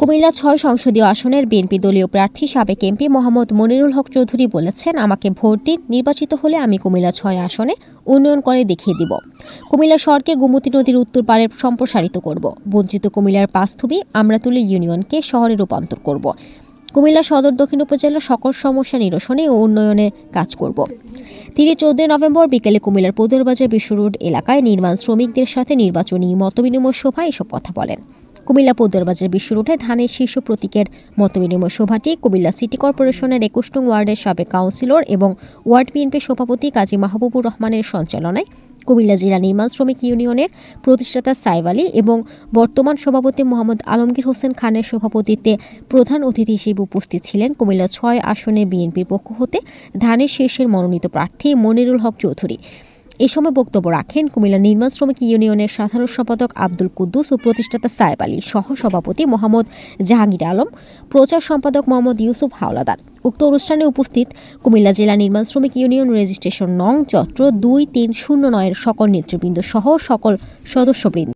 কুমিল্লা ছয় সংসদীয় আসনের বিএনপি দলীয় প্রার্থী সাবেক এমপি মোহাম্মদ মনিরুল হক চৌধুরী বলেছেন, আমাকে ভোট দিন, নির্বাচিত হলে আমি কুমিল্লা ছয় আসনে উন্নয়ন করে দেখিয়ে দিব। কুমিল্লা শহরকে গোমতী নদীর উত্তর পাড়ে সম্প্রসারিত করব। বঞ্চিত কুমিল্লার পাঁচথুবি আমরাতুলি ইউনিয়নকে শহরে রূপান্তর করব। কুমিল্লা সদর দক্ষিণ উপজেলার সকল সমস্যা নিরসনে ও উন্নয়নে কাজ করব। তিনি চোদ্দই নভেম্বর বিকেলে কুমিল্লার পদুরবাজার বিশ্ব রোড এলাকায় নির্মাণ শ্রমিকদের সাথে নির্বাচনী মতবিনিময় সভায় এসব কথা বলেন। কুমিল্লা পদুরবাজার বিশ্ব রোডে ধানের শীর্ষ প্রতীকের মতবিনিময় সভাটি কুমিল্লা সিটি কর্পোরেশনের একুশ নং ওয়ার্ডের সাবেক কাউন্সিলর এবং ওয়ার্ড বিএনপির সভাপতি কাজী মাহবুবুর রহমানের সঞ্চালনায় কুমিল্লা জেলা নির্মাণ শ্রমিক ইউনিয়নের প্রতিষ্ঠাতা সাইব আলী এবং বর্তমান সভাপতি মোহাম্মদ আলমগীর হোসেন খানের সভাপতিত্বে প্রধান অতিথি হিসেবে উপস্থিত ছিলেন কুমিল্লা ছয় আসনে বিএনপির পক্ষ হতে ধানের শীর্ষের মনোনীত প্রার্থী মনিরুল হক চৌধুরী। এ সময় বক্তব্য রাখেন কুমিল্লা নির্মাণ শ্রমিক ইউনিয়নের সাধারণ সম্পাদক আব্দুল কুদ্দুস ও প্রতিষ্ঠাতা সাহেব আলী সহ সভাপতি মোহাম্মদ জাহাঙ্গীর আলম, প্রচার সম্পাদক মোহাম্মদ ইউসুফ হাওলাদার। উক্ত অনুষ্ঠানে উপস্থিত কুমিল্লা জেলা নির্মাণ শ্রমিক ইউনিয়ন রেজিস্ট্রেশন নং চত্র দুই তিন শূন্য নয়ের সকল নেতৃবৃন্দ সহ সকল সদস্যবৃন্দ।